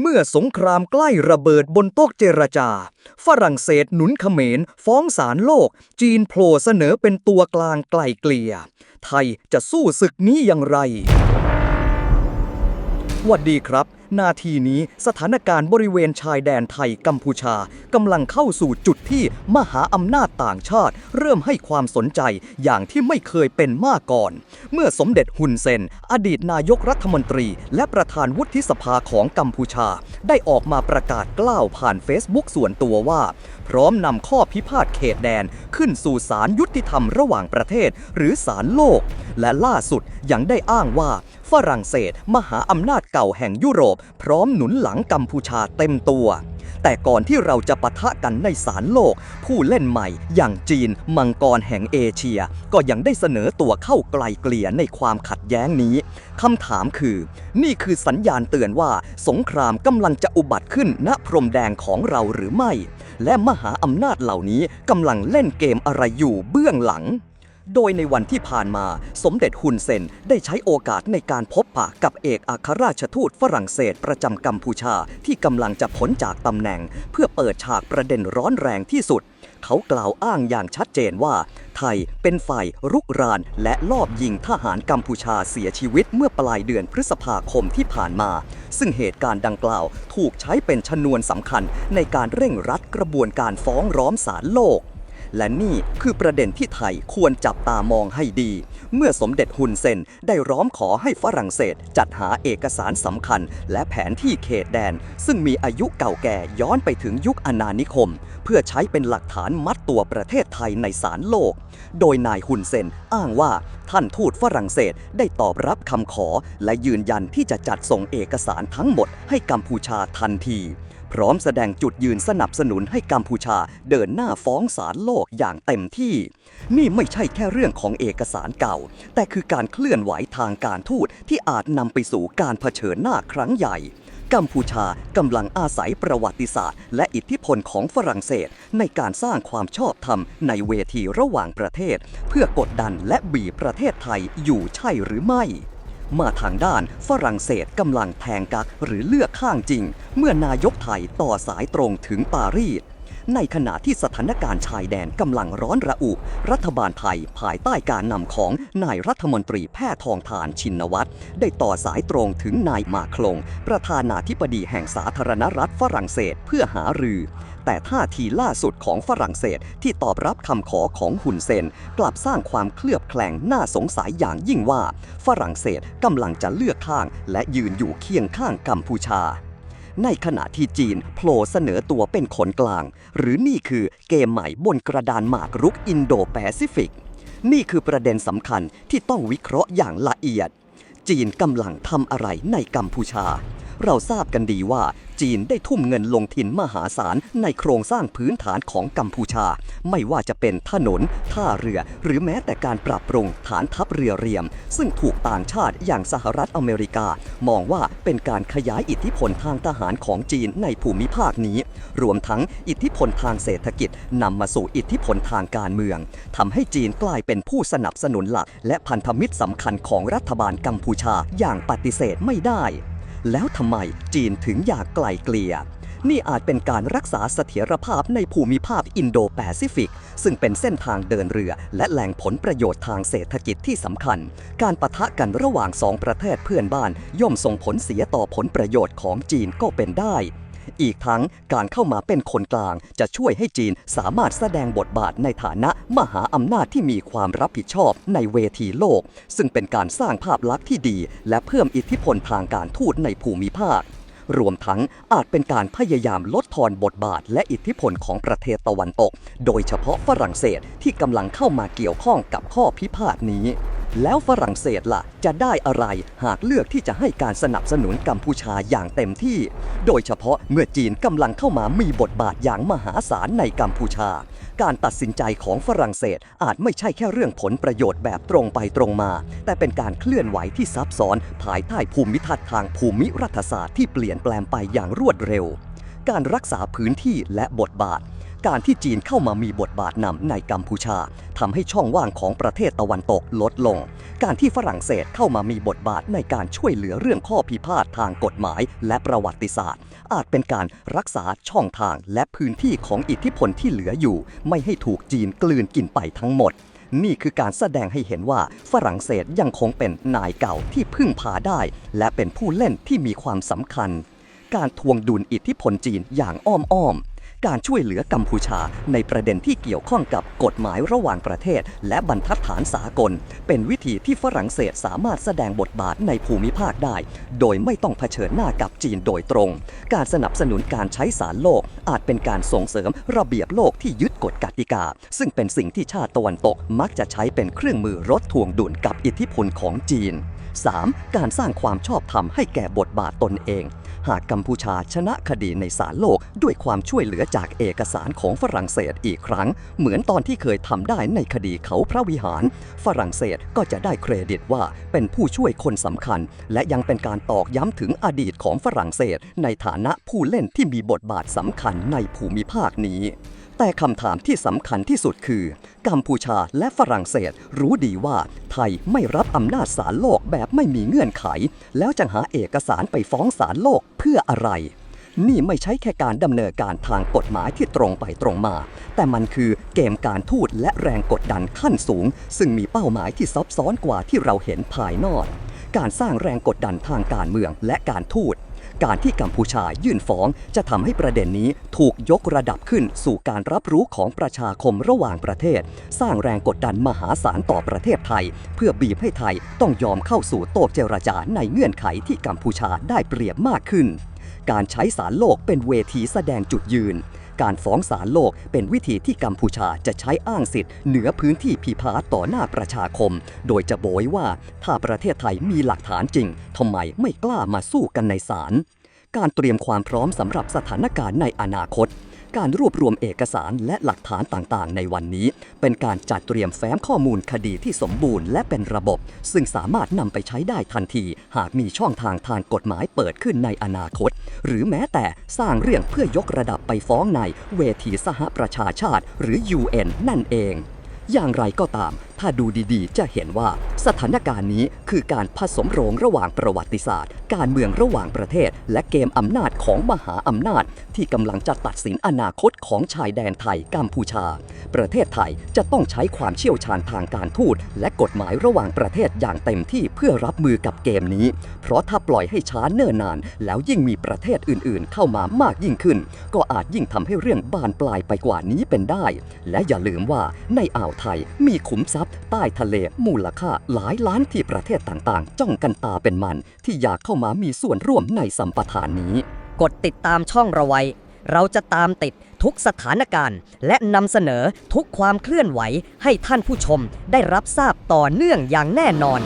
เมื่อสงครามใกล้ระเบิดบนโต๊ะเจรจา ฝรั่งเศสหนุนเขมรฟ้องศาลโลก จีนโผล่เสนอเป็นตัวกลางไกล่เกลี่ย ไทยจะสู้ศึกนี้อย่างไรวัดดีครับ นาทีนี้สถานการณ์บริเวณชายแดนไทยกัมพูชากำลังเข้าสู่จุดที่มหาอำนาจต่างชาติ เริ่มให้ความสนใจอย่างที่ไม่เคยเป็นมาก่อน เมื่อสมเด็จฮุนเซน อดีตนายกรัฐมนตรี และประธานวุฒิสภาของกัมพูชา ได้ออกมาประกาศกล้าวผ่านเฟซบุ๊กส่วนตัวว่า พร้อมนำข้อพิพาทเขตแดน ขึ้นสู่ศาลยุติธรรมระหว่างประเทศ หรือศาลโลก และล่าสุด ยังได้อ้างว่า ฝรั่งเศส มหาอำนาจเก่าแห่งยุโรป พร้อมหนุนหลังกัมพูชาเต็มตัว แต่ก่อนที่เราจะปะทะกันในศาลโลก ผู้เล่นใหม่อย่างจีน มังกรแห่งเอเชีย ก็ยังได้เสนอตัวเข้าไกลเกลี่ยในความขัดแย้งนี้คำถามคือ นี่คือสัญญาณเตือนว่า สงครามกำลังจะอุบัติขึ้นณพรมแดงของเราหรือไม่ และมหาอำนาจเหล่านี้กำลังเล่นเกมอะไรอยู่เบื้องหลัง โดยในวันที่ผ่านมาสมเด็จฮุนเซนได้ใช้โอกาสในการพบปะกับเอกอัครราชทูตฝรั่งเศสประจำกัมพูชาที่กำลังจะพ้นจากตำแหน่ง เพื่อเปิดฉากประเด็นร้อนแรงที่สุด เขากล่าวอ้างอย่างชัดเจนว่า ไทยเป็นฝ่ายรุกราน และลอบยิงทหารกัมพูชาเสียชีวิตเมื่อปลายเดือนพฤษภาคมที่ผ่านมา ซึ่งเหตุการณ์ดังกล่าวถูกใช้เป็นชนวนสำคัญในการเร่งรัดกระบวนการฟ้องร้องศาลโลก และนี่คือประเด็นที่ไทยควรจับตามองให้ดี เมื่อสมเด็จฮุนเซนได้ร้องขอให้ฝรั่งเศสจัดหาเอกสารสำคัญ และแผนที่เขตแดน ซึ่งมีอายุเก่าแก่ย้อนไปถึงยุคอาณานิคม เพื่อใช้เป็นหลักฐานมัดตัวประเทศไทยในศาลโลก โดยนายฮุนเซนอ้างว่าท่านทูตฝรั่งเศสได้ตอบรับคำขอ และยืนยันที่จะจัดส่งเอกสารทั้งหมดให้กัมพูชาทันที พร้อมแสดงจุดยืนสนับสนุนให้กัมพูชาเดินหน้าฟ้องศาลโลกอย่างเต็มที่ นี่ไม่ใช่แค่เรื่องของเอกสารเก่า แต่คือการเคลื่อนไหวทางการทูตที่อาจนำไปสู่การเผชิญหน้าครั้งใหญ่กัมพูชากำลังอาศัยประวัติศาสตร์ และอิทธิพลของฝรั่งเศส ในการสร้างความชอบธรรมในเวทีระหว่างประเทศ เพื่อกดดันและบีบประเทศไทยอยู่ใช่หรือไม่ มาทางด้านฝรั่งเศสกำลังแทงกักหรือเลือกข้างจริง เมื่อนายกไทยต่อสายตรงถึงปารีสในขณะที่สถานการณ์ชายแดนกำลังร้อนระอุ รัฐบาลไทยภายใต้การนำของนายรัฐมนตรีแพทย์ทองทานชินวัตร ได้ต่อสายตรงถึงนายมาคลง ประธานาธิบดีแห่งสาธารณรัฐฝรั่งเศสเพื่อหารือ แต่ท่าทีล่าสุดของฝรั่งเศสที่ตอบรับคำขอของฮุนเซน กลับสร้างความเคลือบแคลงน่าสงสัยอย่างยิ่งว่า ฝรั่งเศสกำลังจะเลือกข้าง และยืนอยู่เคียงข้างกัมพูชา ในขณะที่จีนโผล่เสนอตัวเป็นคนกลาง หรือนี่คือเกมใหม่บนกระดานหมากรุกอินโดแปซิฟิก นี่คือประเด็นสำคัญที่ต้องวิเคราะห์อย่างละเอียด จีนกำลังทำอะไรในกัมพูชาเราทราบกันดีว่าจีนได้ทุ่มเงินลงทุนมหาศาลในโครงสร้างพื้นฐานของกัมพูชา ไม่ว่าจะเป็นถนน ท่าเรือ หรือแม้แต่การปรับปรุงฐานทัพเรือเรียม ซึ่งถูกต่างชาติอย่างสหรัฐอเมริกา มองว่าเป็นการขยายอิทธิพลทางทหารของจีนในภูมิภาคนี้ รวมทั้งอิทธิพลทางเศรษฐกิจนำมาสู่อิทธิพลทางการเมืองทำให้จีนกลายเป็นผู้สนับสนุนหลัก และพันธมิตรสำคัญของรัฐบาลกัมพูชาอย่างปฏิเสธไม่ได้ แล้วทำไมจีนถึงอยากไกลเกลี่ย นี่อาจเป็นการรักษาเสถียรภาพในภูมิภาคอินโดแปซิฟิก ซึ่งเป็นเส้นทางเดินเรือ และแหล่งผลประโยชน์ทางเศรษฐกิจที่สำคัญ การปะทะกันระหว่างสองประเทศเพื่อนบ้าน ย่อมส่งผลเสียต่อผลประโยชน์ของจีนก็เป็นได้ อีกทั้งการเข้ามาเป็นคนกลาง จะช่วยให้จีนสามารถแสดงบทบาทในฐานะมหาอำนาจที่มีความรับผิดชอบในเวทีโลก ซึ่งเป็นการสร้างภาพลักษณ์ที่ดี และเพิ่มอิทธิพลทางการทูตในภูมิภาครวมทั้งอาจเป็นการพยายามลดทอนบทบาทและอิทธิพลของประเทศตะวันตก โดยเฉพาะฝรั่งเศสที่กำลังเข้ามาเกี่ยวข้องกับข้อพิพาทนี้ แล้วฝรั่งเศสล่ะ จะได้อะไรหากเลือกที่จะให้การสนับสนุนกัมพูชาอย่างเต็มที่ โดยเฉพาะเมื่อจีนกำลังเข้ามามีบทบาทอย่างมหาศาลในกัมพูชา การตัดสินใจของฝรั่งเศสอาจไม่ใช่แค่เรื่องผลประโยชน์แบบตรงไปตรงมา แต่เป็นการเคลื่อนไหวที่ซับซ้อนภายใต้ภูมิทัศน์ทางภูมิรัฐศาสตร์ที่เปลี่ยนแปลงไปอย่างรวดเร็ว การรักษาพื้นที่และบทบาท การที่จีนเข้ามามีบทบาทนำในกัมพูชาทำให้ช่องว่างของประเทศตะวันตกลดลง การที่ฝรั่งเศสเข้ามามีบทบาทในการช่วยเหลือเรื่องข้อพิพาททางกฎหมายและประวัติศาสตร์ อาจเป็นการรักษาช่องทางและพื้นที่ของอิทธิพลที่เหลืออยู่ ไม่ให้ถูกจีนกลืนกินไปทั้งหมดนี่คือการแสดงให้เห็นว่าฝรั่งเศสยังคงเป็นนายเก่าที่พึ่งพาได้ และเป็นผู้เล่นที่มีความสำคัญ การทวงดุลอิทธิพลจีนอย่างอ้อมๆ การช่วยเหลือกัมพูชา ในประเด็นที่เกี่ยวข้องกับกฎหมายระหว่างประเทศ และบรรทัดฐานสากล เป็นวิธีที่ฝรั่งเศสสามารถแสดงบทบาทในภูมิภาคได้ โดยไม่ต้องเผชิญหน้ากับจีนโดยตรง การสนับสนุนการใช้สารโลก อาจเป็นการส่งเสริมระเบียบโลกที่ยึดกฎกติกา ซึ่งเป็นสิ่งที่ชาติตะวันตกมักจะใช้เป็นเครื่องมือรถทวงดุลกับอิทธิพลของจีน 3. การสร้างความชอบธรรมให้แก่บทบาทตนเอง หากกัมพูชาชนะคดีในศาลโลกด้วยความช่วยเหลือจากเอกสารของฝรั่งเศสอีกครั้ง เหมือนตอนที่เคยทำได้ในคดีเขาพระวิหาร ฝรั่งเศสก็จะได้เครดิตว่าเป็นผู้ช่วยคนสำคัญ และยังเป็นการตอกย้ำถึงอดีตของฝรั่งเศส ในฐานะผู้เล่นที่มีบทบาทสำคัญในภูมิภาคนี้ แต่คำถามที่สำคัญที่สุดคือ กัมพูชาและฝรั่งเศสรู้ดีว่า ไทยไม่รับอำนาจศาลโลกแบบไม่มีเงื่อนไข แล้วจะหาเอกสารไปฟ้องศาลโลกเพื่ออะไร นี่ไม่ใช่แค่การดำเนินการทางกฎหมายที่ตรงไปตรงมา แต่มันคือเกมการทูตและแรงกดดันขั้นสูง ซึ่งมีเป้าหมายที่ซับซ้อนกว่าที่เราเห็นภายนอก การสร้างแรงกดดันทางการเมืองและการทูต การที่กัมพูชายื่นฟ้องจะทำให้ประเด็นนี้ถูกยกระดับขึ้นสู่การรับรู้ของประชาคมระหว่างประเทศ สร้างแรงกดดันมหาศาลต่อประเทศไทย เพื่อบีบให้ไทยต้องยอมเข้าสู่โต๊ะเจรจาในเงื่อนไขที่กัมพูชาได้เปรียบมากขึ้น การใช้สารโลกเป็นเวทีแสดงจุดยืน การฟ้องศาลโลกเป็นวิธีที่กัมพูชาจะใช้อ้างสิทธิ์เหนือพื้นที่พิพาทต่อหน้าประชาคม โดยจะโบยว่าถ้าประเทศไทยมีหลักฐานจริงทำไมไม่กล้ามาสู้กันในศาลการเตรียมความพร้อมสำหรับสถานการณ์ในอนาคต การรวบรวมเอกสารและหลักฐานต่างๆ ในวันนี้ เป็นการจัดเตรียมแฟ้มข้อมูลคดีที่สมบูรณ์และเป็นระบบ ซึ่งสามารถนำไปใช้ได้ทันที หากมีช่องทางทางกฎหมายเปิดขึ้นในอนาคต หรือแม้แต่สร้างเรื่องเพื่อยกระดับไปฟ้องในเวทีสหประชาชาติ หรือ UN นั่นเอง อย่างไรก็ตามถ้าดูดีๆ จะเห็นว่าสถานการณ์นี้คือการผสมโรงระหว่างประวัติศาสตร์ การเมืองระหว่างประเทศ และเกมอำนาจของมหาอำนาจ ที่กำลังจะตัดสินอนาคตของชายแดนไทยกัมพูชา ประเทศไทยจะต้องใช้ความเชี่ยวชาญทางการทูตและกฎหมายระหว่างประเทศอย่างเต็มที่เพื่อรับมือกับเกมนี้ เพราะถ้าปล่อยให้ช้าเนิ่นนาน แล้วยิ่งมีประเทศอื่นๆ เข้ามามากยิ่งขึ้น ก็อาจยิ่งทำให้เรื่องบานปลายไปกว่านี้เป็นได้ และอย่าลืมว่าในอ่าวไทยมีขุมทรัพย์ ใต้ทะเลมูลค่าหลายล้านที่ประเทศต่างๆ จ้องกันตาเป็นมัน ที่อยากเข้ามามีส่วนร่วมในสัมปทานนี้ กดติดตามช่องเราไว้ เราจะตามติดทุกสถานการณ์ และนำเสนอทุกความเคลื่อนไหวให้ท่านผู้ชมได้รับทราบต่อเนื่องอย่างแน่นอน